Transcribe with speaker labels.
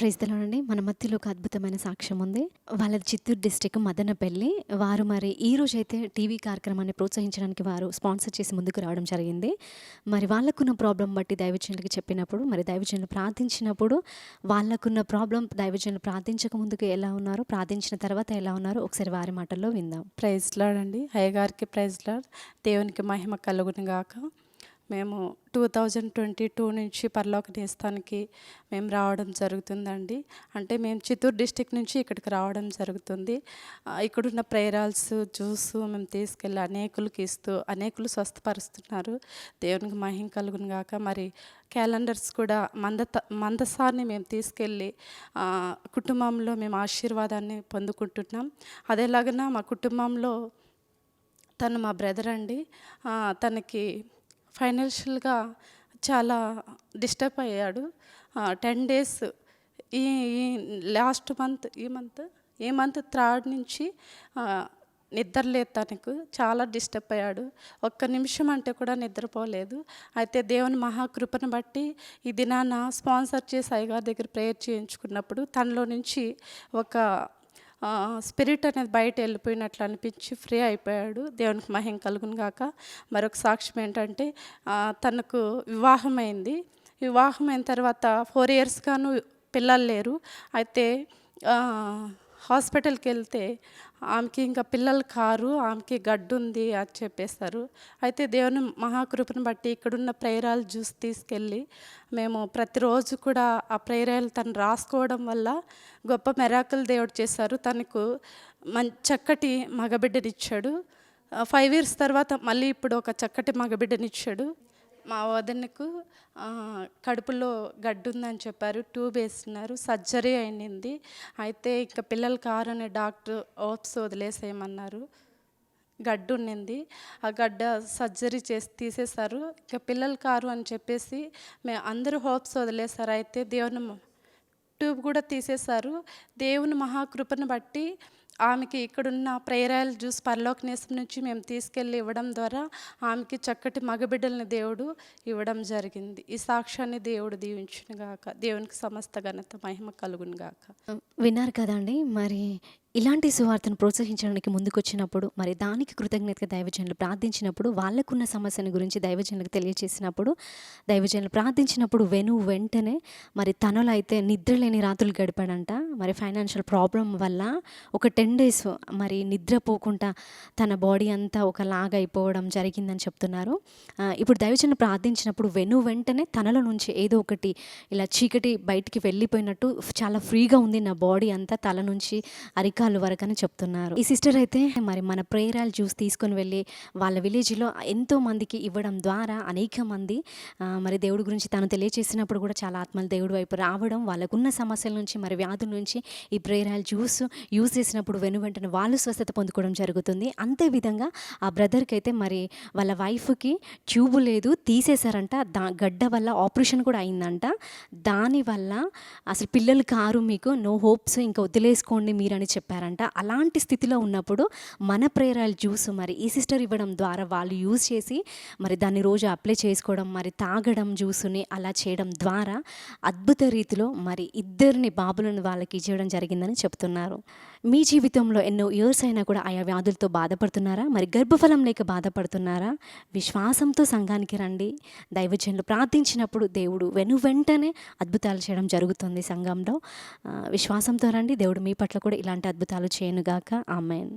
Speaker 1: ప్రైజ్లో అండి. మన మధ్యలో ఒక అద్భుతమైన సాక్ష్యం ఉంది. వాళ్ళది చిత్తూరు డిస్టిక్ మదనపల్లి. వారు మరి ఈ రోజు అయితే టీవీ కార్యక్రమాన్ని ప్రోత్సహించడానికి వారు స్పాన్సర్ చేసి ముందుకు రావడం జరిగింది. మరి వాళ్ళకున్న ప్రాబ్లం బట్టి దైవజనులకి చెప్పినప్పుడు మరి దైవజనులు ప్రార్థించినప్పుడు వాళ్ళకున్న ప్రాబ్లం దైవజనులు ప్రార్థించక ముందుకు ఎలా ఉన్నారో ప్రార్థించిన తర్వాత ఎలా ఉన్నారో ఒకసారి వారి మాటల్లో విందాం.
Speaker 2: ప్రైజ్లాడండి లాడ్ అండి. అయ్యగారికి దేవునికి మహిమ కలుగును గాక. మేము టూ థౌజండ్ ట్వంటీ టూ నుంచి పర్లోక నేస్తానికి మేము రావడం జరుగుతుందండి. అంటే మేము చిత్తూరు డిస్టిక్ నుంచి ఇక్కడికి రావడం జరుగుతుంది. ఇక్కడున్న ప్రేరాల్స్ జ్యూస్ మేము తీసుకెళ్ళి అనేకులకి ఇస్తూ అనేకులు స్వస్థపరుస్తున్నారు. దేవునికి మహిం కలుగును గాక. మరి క్యాలెండర్స్ కూడా మంద మందసాన్ని మేము తీసుకెళ్ళి కుటుంబంలో మేము ఆశీర్వాదాన్ని పొందుకుంటున్నాం. అదేలాగన మా కుటుంబంలో తను మా బ్రదర్ అండి. తనకి ఫైనాన్షియల్గా చాలా డిస్టర్బ్ అయ్యాడు. టెన్ డేస్ ఈ ఈ లాస్ట్ మంత్ ఈ మంత్ ఈ మంత్ థర్డ్ నుంచి నిద్ర లేదు తనకు. చాలా డిస్టర్బ్ అయ్యాడు. ఒక్క నిమిషం అంటే కూడా నిద్రపోలేదు. అయితే దేవుని మహాకృపను బట్టి ఈ దినాన స్పాన్సర్ చేసి అయ్యగారి దగ్గర ప్రేయర్ చేయించుకున్నప్పుడు తనలో నుంచి ఒక స్పిరిట్ అనేది బయట వెళ్ళిపోయినట్లు అనిపించి ఫ్రీ అయిపోయాడు. దేవునికి మహిం కలుగును గాక. మరొక సాక్ష్యం ఏంటంటే తనకు వివాహమైంది. వివాహమైన తర్వాత ఫోర్ ఇయర్స్గాను పిల్లలు లేరు. అయితే హాస్పిటల్కి వెళ్తే ఆమెకి ఇంకా పిల్లలు కారు ఆమెకి గడ్డు ఉంది అని చెప్పేశారు అయితే దేవుని మహాకృపను బట్టి ఇక్కడున్న ప్రేరాలు జ్యూస్ తీసుకెళ్ళి మేము ప్రతిరోజు కూడా ఆ ప్రేరాలు తను రాసుకోవడం వల్ల గొప్ప మెరాకులు దేవుడు చేశారు. తనకు మం చక్కటి మగబిడ్డనిచ్చాడు. ఫైవ్ ఇయర్స్ తర్వాత మళ్ళీ ఇప్పుడు ఒక చక్కటి మగబిడ్డనిచ్చాడు. మా వదనకు కడుపులో గడ్డు ఉందని చెప్పారు ట్యూబ్ వేస్తున్నారు సర్జరీ అయింది అయితే ఇంకా పిల్లలు కారు అనే డాక్టర్ ఓప్స్ వదిలేసేయమన్నారు. గడ్డు ఉండింది ఆ గడ్డ సర్జరీ చేసి తీసేశారు. ఇక పిల్లలు కారు అని చెప్పేసి మేము అందరూ హోప్స్ వదిలేశారు. అయితే దేవుని ట్యూబ్ కూడా తీసేశారు. దేవుని మహాకృపను బట్టి ఆమెకి ఇక్కడున్న ప్రేరాయలు జ్యూస్ పరలోకనేసం నుంచి మేము తీసుకెళ్ళి ఇవ్వడం ద్వారా ఆమెకి చక్కటి మగబిడ్డల్ని దేవుడు ఇవ్వడం జరిగింది. ఈ సాక్ష్యాన్ని దేవుడు దీవించును గాక. దేవునికి సమస్త ఘనత మహిమ కలుగును గాక.
Speaker 1: విన్నారు కదండి మరి ఇలాంటి సువార్తను ప్రోత్సహించడానికి ముందుకొచ్చినప్పుడు మరి దానికి కృతజ్ఞతగా దైవజనులు ప్రార్థించినప్పుడు వాళ్ళకున్న సమస్యను గురించి దైవజనులకు తెలియజేసినప్పుడు దైవజనులు ప్రార్థించినప్పుడు వెను వెంటనే మరి తనలో అయితే నిద్ర లేని రాత్రులు గడిపాడంట. మరి ఫైనాన్షియల్ ప్రాబ్లం వల్ల ఒక టెన్ టెన్ డేస్ మరి నిద్రపోకుండా తన బాడీ అంతా ఒకలాగా అయిపోవడం జరిగిందని చెప్తున్నారు. ఇప్పుడు దైవజనులు ప్రార్థించినప్పుడు వెను వెంటనే తనలో నుంచి ఏదో ఒకటి ఇలా చీకటి బయటికి వెళ్ళిపోయినట్టు చాలా ఫ్రీగా ఉంది నా బాడీ అంతా తల నుంచి అరికాలు వరకు అని చెప్తున్నారు. ఈ సిస్టర్ అయితే మరి మన ప్రేరాలు జ్యూస్ తీసుకొని వెళ్ళి వాళ్ళ విలేజ్లో ఎంతో మందికి ఇవ్వడం ద్వారా అనేక మంది మరి దేవుడి గురించి తను తెలియచేసినప్పుడు కూడా చాలా ఆత్మలు దేవుడి వైపు రావడం వాళ్ళకున్న సమస్యల నుంచి మరి వ్యాధుల నుంచి ఈ ప్రేరాలు జ్యూస్ యూస్ చేసినప్పుడు వెను వెంటనే వాళ్ళు స్వస్థత పొందుకోవడం జరుగుతుంది. అంతే విధంగా ఆ బ్రదర్కి అయితే మరి వాళ్ళ వైఫ్కి ట్యూబ్ లేదు తీసేశారంట. దా గడ్డ వల్ల ఆపరేషన్ కూడా అయిందంట. దానివల్ల అసలు పిల్లలు కారు మీకు నో హోప్స్ ఇంకా వదిలేసుకోండి మీరని చెప్పారంట. అలాంటి స్థితిలో ఉన్నప్పుడు మన ప్రేరాలు జ్యూస్ మరి ఈ సిస్టర్ ఇవ్వడం ద్వారా వాళ్ళు యూజ్ చేసి మరి దాన్ని రోజు అప్లై చేసుకోవడం మరి తాగడం జ్యూస్ని అలా చేయడం ద్వారా అద్భుత రీతిలో మరి ఇద్దరిని బాబులను వాళ్ళకి ఇచ్చేయడం జరిగిందని చెప్తున్నారు. మీ జీవితంలో ఎన్నో ఇయర్స్ అయినా కూడా ఆయా వ్యాధులతో బాధపడుతున్నారా? మరి గర్భఫలం లేక బాధపడుతున్నారా? విశ్వాసంతో సంఘానికి రండి. దైవజనులు ప్రార్థించినప్పుడు దేవుడు వెను వెంటనే అద్భుతాలు చేయడం జరుగుతుంది సంఘంలో. విశ్వాసంతో రండి. దేవుడు మీ పట్ల కూడా ఇలాంటి అద్భుతాలు చేయనుగాక. ఆమెన్.